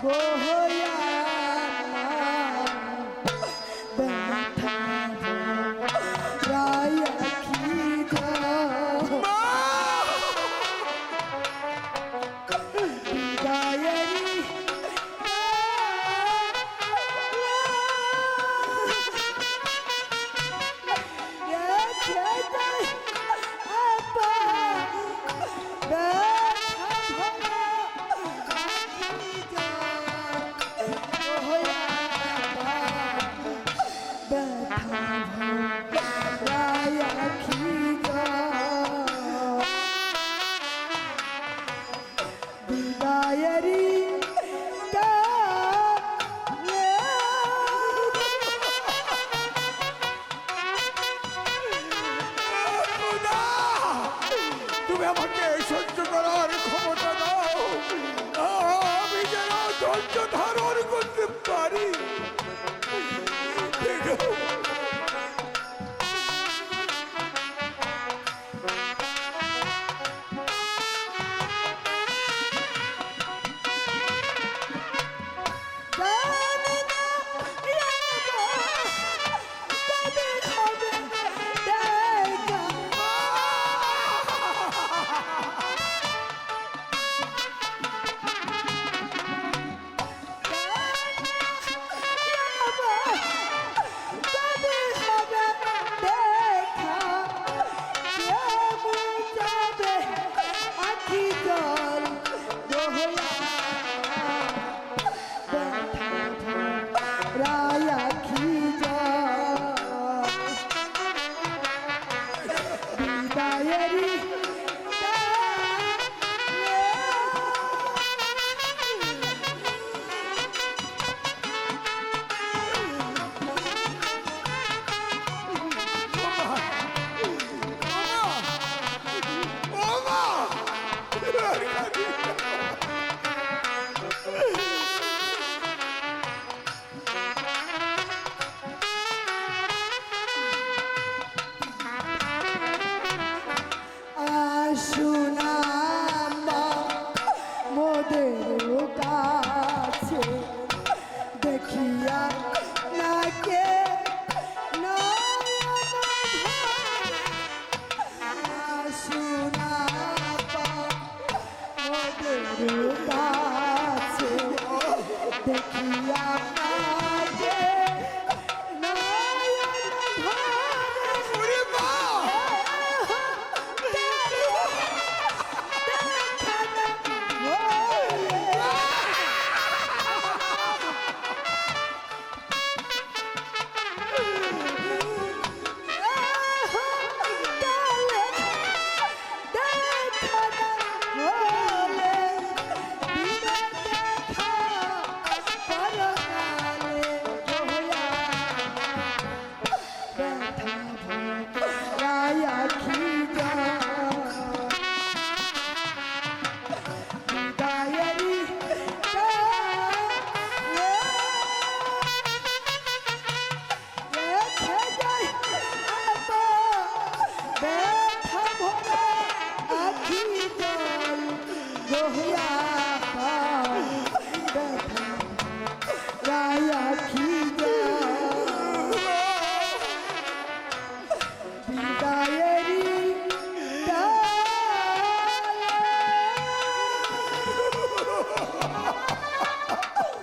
Go home. ছায়ারি তুমি আমাকে সহ্য করার ক্ষমতা দাও। আমি যেন ধৈর্য Love. लिखिया